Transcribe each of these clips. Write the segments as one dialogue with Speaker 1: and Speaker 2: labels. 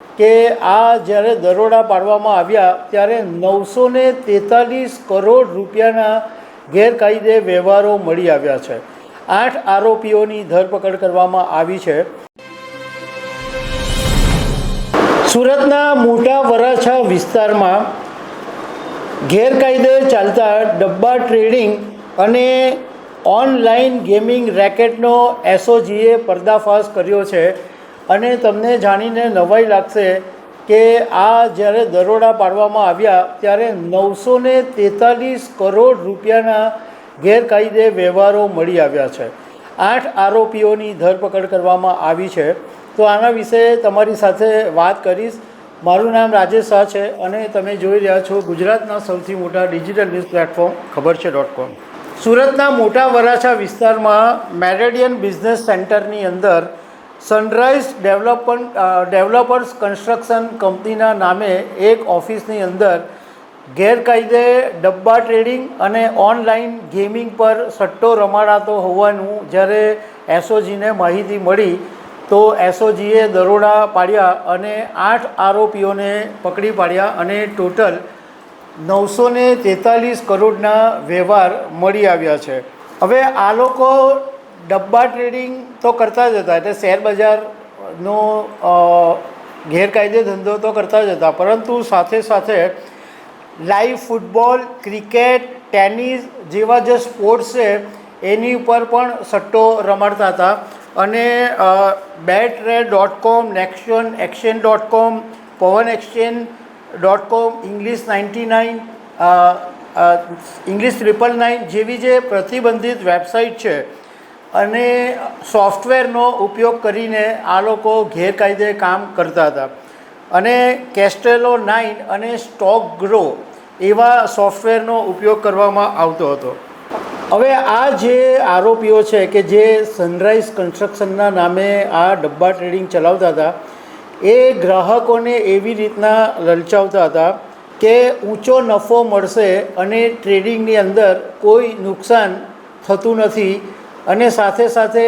Speaker 1: કે આ જ્યારે દરોડા પાડવામાં આવ્યા ત્યારે નવસો ને તેતાલીસ કરોડ રૂપિયાના ગેરકાયદે વ્યવહારો મળી આવ્યા છે. આઠ આરોપીઓની ધરપકડ કરવામાં આવી છે. સુરતના મોટા વરાછા વિસ્તારમાં ગેરકાયદે ચાલતા ડબ્બા ટ્રેડિંગ અને ઓનલાઈન ગેમિંગ રેકેટનો એસઓજીએ પર્દાફાશ કર્યો છે. અને તમને જાણીને નવાઈ લાગશે કે આ જ્યારે દરોડા પાડવામાં આવ્યા ત્યારે નવસો ને તેતાલીસ કરોડ રૂપિયાના ગેરકાયદે વ્યવહારો મળી આવ્યા છે. આઠ આરોપીઓની ધરપકડ કરવામાં આવી છે. તો આના વિશે તમારી સાથે વાત કરીશ. મારું નામ રાજેશ શાહ છે અને તમે જોઈ રહ્યા છો ગુજરાતના સૌથી મોટા ડિજિટલ ન્યૂઝ પ્લેટફોર્મ ખબર છે ડોટ કોમ. સુરતના મોટા વરાછા વિસ્તારમાં મેરેડિયન બિઝનેસ સેન્ટરની અંદર સનરાઈઝ ડેવલપમેન્ટ ડેવલપર્સ કન્સ્ટ્રક્શન કંપનીના નામે એક ઓફિસની અંદર ગેરકાયદે ડબ્બા ટ્રેડિંગ અને ઓનલાઈન ગેમિંગ પર સટ્ટો રમાડાતો હોવાનું જ્યારે એસઓજીને માહિતી મળી, તો એસઓજીએ દરોડા પાડ્યા અને આઠ આરોપીઓને પકડી પાડ્યા અને ટોટલ નવસો તેતાલીસ કરોડના વ્યવહાર મળી આવ્યા છે. હવે આ લોકો ડબ્બા ટ્રેડિંગ તો કરતા જ હતા. એટલે શેર બજારનો ગેરકાયદે ધંધો તો કરતા જ હતા. પરંતુ સાથે સાથે લાઈવ ફૂટબોલ ક્રિકેટ ટેનિસ જેવા જે સ્પોર્ટ્સ છે, એની ઉપર પણ સટ્ટો રમાડતા હતા. અને બેટ red dot com નેક્શન action dot com Pawan exchange dot com English ninety nine English triple nine જેવી જે પ્રતિબંધિત વેબસાઇટ છે અને સોફ્ટવેરનો ઉપયોગ કરીને આ લોકો ગેરકાયદે કામ કરતા હતા. અને કેસ્ટેલો નાઇન અને સ્ટોક ગ્રો એવા સોફ્ટવેરનો ઉપયોગ કરવામાં આવતો હતો. હવે આ જે આરોપીઓ છે કે જે સનરાઈઝ કન્સ્ટ્રક્શનના નામે આ ડબ્બા ટ્રેડિંગ ચલાવતા હતા, એ ગ્રાહકોને એવી રીતના લલચાવતા હતા કે ઊંચો નફો મળશે અને ટ્રેડિંગની અંદર કોઈ નુકસાન થતું નથી અને સાથે સાથે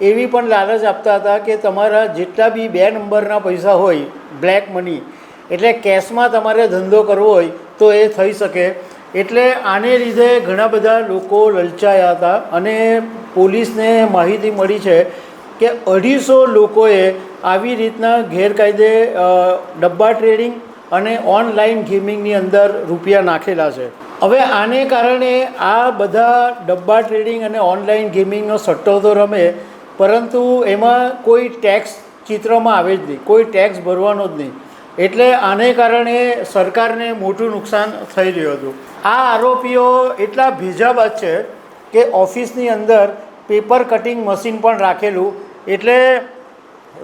Speaker 1: એવી પણ લાલચ આપતા હતા કે તમારા જેટલા બી બે નંબરના પૈસા હોય બ્લેક મની એટલે કેશમાં તમારે ધંધો કરવો હોય તો એ થઈ શકે. એટલે આને લીધે ઘણા બધા લોકો લલચાયા હતા અને પોલીસને માહિતી મળી છે કે અઢીસો લોકોએ આવી રીતના ગેરકાયદે ડબ્બા ટ્રેડિંગ અને ઓનલાઈન ગેમિંગની અંદર રૂપિયા નાખેલા છે. હવે આને કારણે આ બધા ડબ્બા ટ્રેડિંગ અને ઓનલાઈન ગેમિંગનો સટ્ટો તો રમે, પરંતુ એમાં કોઈ ટેક્સ ચિત્રમાં આવે જ નહીં, કોઈ ટેક્સ ભરવાનો જ નહીં. એટલે આને કારણે સરકારને મોટું નુકસાન થઈ રહ્યું હતું. આ આરોપીઓ એટલા ભેજાબાદ છે કે ઓફિસની અંદર પેપર કટિંગ મશીન પણ રાખેલું, એટલે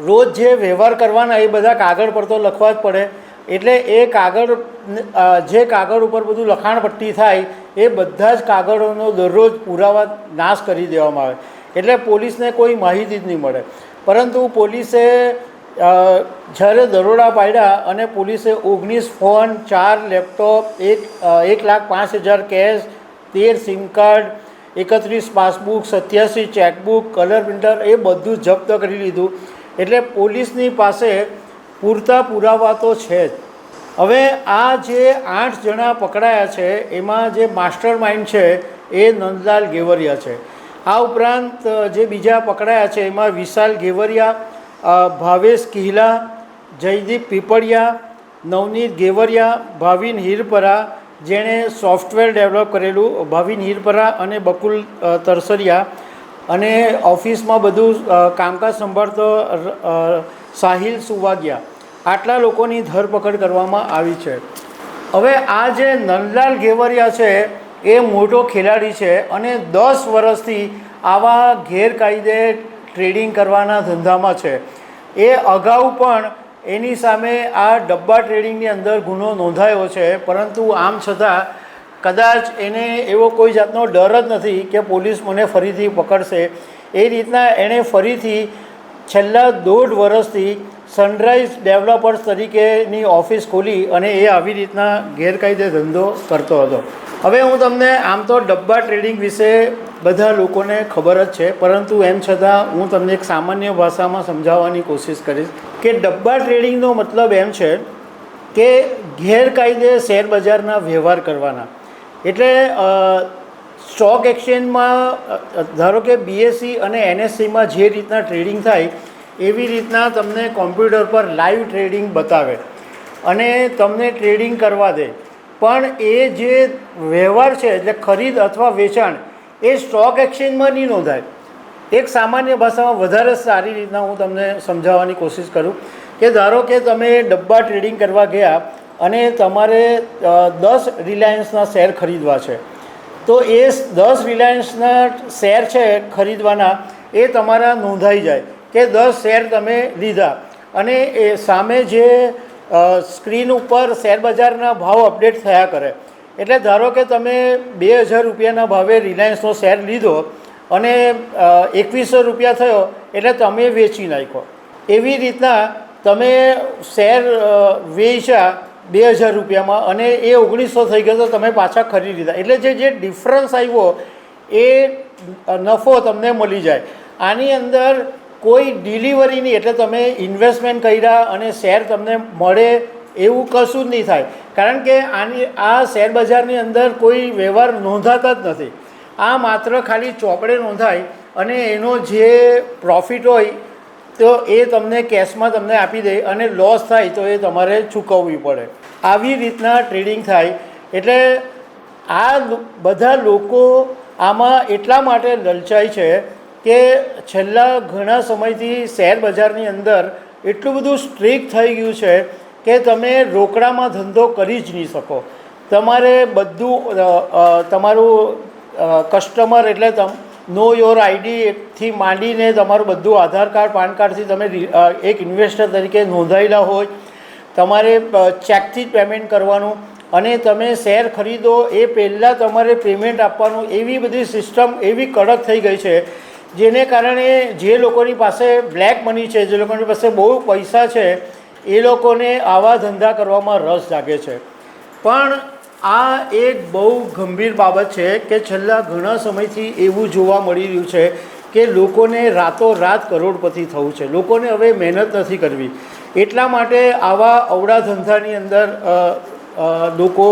Speaker 1: રોજ જે વ્યવહાર કરવાના એ બધા કાગળ પર તો લખવા જ પડે. એટલે એ કાગળ જે કાગળ ઉપર બધું લખાણપટ્ટી થાય, એ બધા જ કાગળોનો દરરોજ પુરાવા નાશ કરી દેવામાં આવે. એટલે પોલીસને કોઈ માહિતી જ નહીં મળે. પરંતુ પોલીસે જ્યારે દરોડા પાડ્યા અને પોલીસે ઓગણીસ ફોન, ચાર લેપટોપ, એક એક લાખ પાંચ હજાર કેશ, તેર સિમ કાર્ડ, એકત્રીસ પાસબુક, સત્યાસી ચેકબુક, કલર પ્રિન્ટર, એ બધું જપ્ત કરી લીધું. એટલે પોલીસની પાસે પૂરતા પુરાવા તો છે જ. હવે આ જે આઠ જણા પકડાયા છે, એમાં જે માસ્ટર માઇન્ડ છે, એ નંદલાલ ગેવરિયા છે. આ ઉપરાંત જે બીજા પકડાયા છે, એમાં વિશાલ ગેવરિયા ભાવેશ કિહલા, જયદીપ પીપળિયા, નવનીત ગેવરિયા ભાવિન હિરપરા, જેણે સોફ્ટવેર ડેવલપ કરેલું, ભાવિન હિરપરા અને બકુલ તરસરિયા. અને ઓફિસમાં બધું કામકાજ સંભાળતો સાહિલ સુવાગિયા. આટલા લોકોની ધરપકડ કરવામાં આવી છે. હવે આ જે નંદલાલ ગેવરિયા છે, એ મોટો ખેલાડી છે અને દસ વર્ષથી આવા ગેરકાયદે ટ્રેડિંગ કરવાના ધંધામાં છે. એ અગાઉ પણ એની સામે આ ડબ્બા ટ્રેડિંગની અંદર ગુનો નોંધાયો છે, પરંતુ આમ છતાં કદાચ એને એવો કોઈ જાતનો ડર જ નથી કે પોલીસ મને ફરીથી પકડશે. એ રીતના એણે ફરીથી છેલ્લા દોઢ વર્ષથી સનરાઈઝ ડેવલપર્સ તરીકેની ઓફિસ ખોલી અને એ આવી રીતના ગેરકાયદે ધંધો કરતો હતો. હવે હું તમને આમ તો ડબ્બા ટ્રેડિંગ વિશે બધા લોકોને ખબર જ છે, પરંતુ એમ છતાં હું તમને એક સામાન્ય ભાષામાં સમજાવવાની કોશિશ કરીશ કે ડબ્બા ટ્રેડિંગનો મતલબ એમ છે કે ગેરકાયદે શેર બજારના વ્યવહાર કરવાના. એટલે સ્ટોક એક્સચેન્જમાં ધારો કે બીએસસી અને એનએસસીમાં જે રીતના ટ્રેડિંગ થાય, એવી રીતના તમને કોમ્પ્યુટર પર લાઈવ ટ્રેડિંગ બતાવે અને તમને ટ્રેડિંગ કરવા દે. પણ એ જે વ્યવહાર છે, એટલે ખરીદ અથવા વેચાણ, એ સ્ટોક એક્સચેન્જમાં નહીં નોંધાય. એક સામાન્ય ભાષામાં વધારે સારી રીતના હું તમને સમજાવવાની કોશિશ કરું કે ધારો કે તમે ડબ્બા ટ્રેડિંગ કરવા ગયા અને તમારે દસ રિલાયન્સના શેર ખરીદવા છે. તો એ દસ રિલાયન્સના શેર છે ખરીદવાના, એ તમારા નોંધાઈ જાય કે દસ શેર તમે લીધા. અને એ સામે જે સ્ક્રીન ઉપર શેર બજારના ભાવ અપડેટ થયા કરે. એટલે ધારો કે તમે બે હજાર રૂપિયાના ભાવે રિલાયન્સનો શેર લીધો અને એકવીસો રૂપિયા થયો, એટલે તમે વેચી નાખ્યો. એવી રીતના તમે શેર વેચ્યા બે હજાર રૂપિયામાં અને એ ઓગણીસો થઈ ગયો તો તમે પાછા ખરીદી લીધા. એટલે જે જે ડિફરન્સ આવ્યો એ નફો તમને મળી જાય. આની અંદર કોઈ ડિલિવરીની એટલે તમે ઇન્વેસ્ટમેન્ટ કર્યા અને શેર તમને મળે એવું કશું જ નહીં થાય. કારણ કે આની આ શેર બજારની અંદર કોઈ વ્યવહાર નોંધાતા જ નથી. આ માત્ર ખાલી ચોપડે નોંધાય અને એનો જે પ્રોફિટ હોય તો એ તમને કેશમાં તમને આપી દે અને લોસ થાય તો એ તમારે ચૂકવવી પડે. આવી રીતના ટ્રેડિંગ થાય. એટલે આ બધા લોકો આમાં એટલા માટે લલચાય છે કે છેલ્લા ઘણા સમયથી શેર બજારની અંદર એટલું બધું સ્ટ્રીક થઈ ગયું છે કે તમે રોકડામાં ધંધો કરી જ નહીં શકો. તમારે બધું તમારું કસ્ટમર એટલે તમ નો યોર આઈડીથી માંડીને તમારું બધું આધાર કાર્ડ, પાન કાર્ડથી તમે એક ઇન્વેસ્ટર તરીકે નોંધાયેલા હોય. તમારે ચેકથી જ પેમેન્ટ કરવાનું અને તમે શેર ખરીદો એ પહેલાં તમારે પેમેન્ટ આપવાનું. એવી બધી સિસ્ટમ એવી કડક થઈ ગઈ છે, જેને કારણે જે લોકોની પાસે બ્લેક મની છે, જે લોકોની પાસે બહુ પૈસા છે, એ લોકોને આવા ધંધા કરવામાં રસ જાગે છે. પણ આ એક બહુ ગંભીર બાબત છે કે છેલ્લા ઘણા સમયથી એવું જોવા મળી રહ્યું છે કે લોકોને રાતોરાત કરોડપતિ થવું છે. લોકોને હવે મહેનત નથી કરવી. એટલા માટે આવા અવડા ધંધાની અંદર લોકો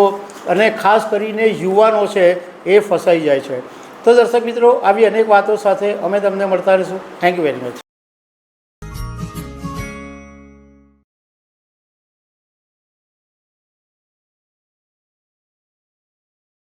Speaker 1: અને ખાસ કરીને યુવાનો છે એ ફસાઈ જાય છે. તો દર્શક મિત્રો, આવી અનેક વાતો સાથે અમે તમને મળતા રહીશું. Thank you very much